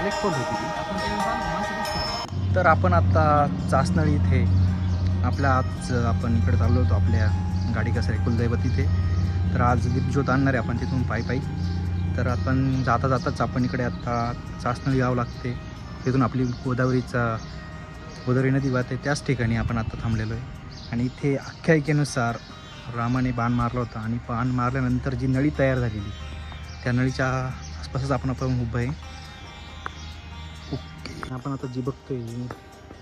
Direct होती तर आपण आता चासनळी इथे आपल्या आज आपण इकडे चाललो होतो आपल्या गाडी कसं आहे कुलदैवत इथे. तर आज दीपज्योत आणणार आहे आपण तिथून पायी पायी. तर आपण जाता जाताच आपण इकडे आता चासनळी यावं लागते. तिथून आपली गोदावरीचा गोदावरी नदी वाहते त्याच ठिकाणी आपण आता थांबलेलो आहे. आणि इथे आख्यायिकेनुसार रामाने बाण मारला होता आणि बाण मारल्यानंतर जी नळी तयार झालेली त्या नळीच्या आसपासच आपण आपण उभं आहे. खूप आपण आता जी बघतोय चाचणी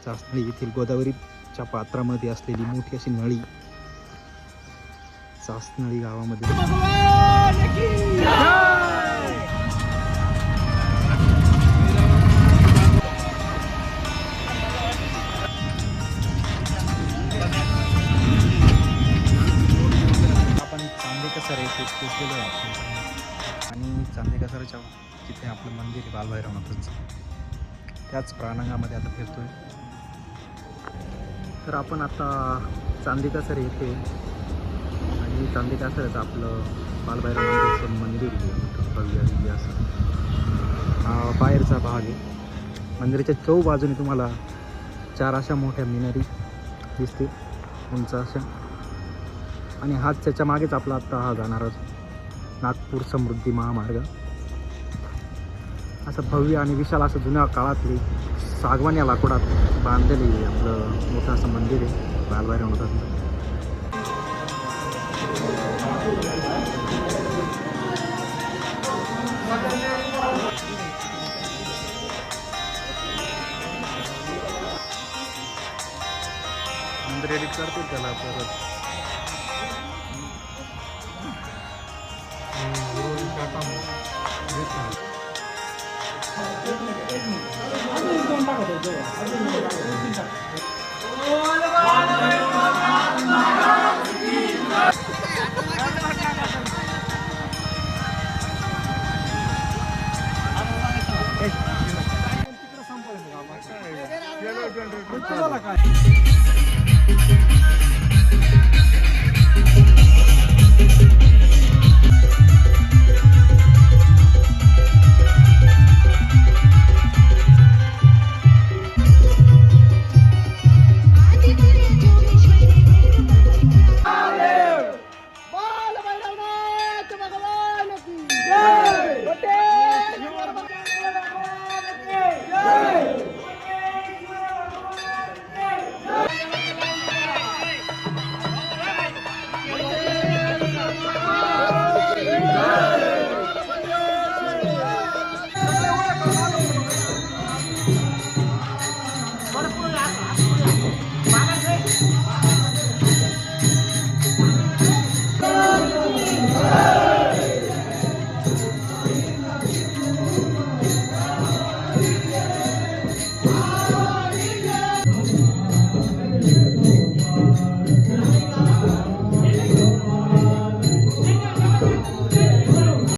चासनळी येथील गोदावरीच्या पात्रामध्ये असलेली मोठी अशी नळी. चासनळी गावामध्ये. आपण चांदेकसर येथे पोचलेलो आहे आपण आणि चांदेकसरच्या तिथे आपलं मंदिर आहे बालभैरवनाथांचं. त्याच प्रांगणामध्ये आता फिरतो आहे तर आपण आता चांदेकसर येथे आणि चांदेकसरच आपलं बालभैरवनाथाचं मंदिर भव्य दिव्य असं. हा बाहेरचा भाग आहे. मंदिराच्या चौ बाजूने तुम्हाला चार अशा मोठ्या मिनारी दिसते उंच अशा. आणि हाच त्याच्या मागेच आपला आत्ता हा जाणारा नागपूर समृद्धी महामार्ग. असं भव्य आणि विशाल असं जुन्या काळातली सागवान या लाकूडात बांधलेली आपलं मोठं असं मंदिर आहे बालभैरवनाथाचं नंतर एडिट करतो त्याला परत. अजून दोन टाकत होतो अजून दोन टाकत तिकडे संपलं काय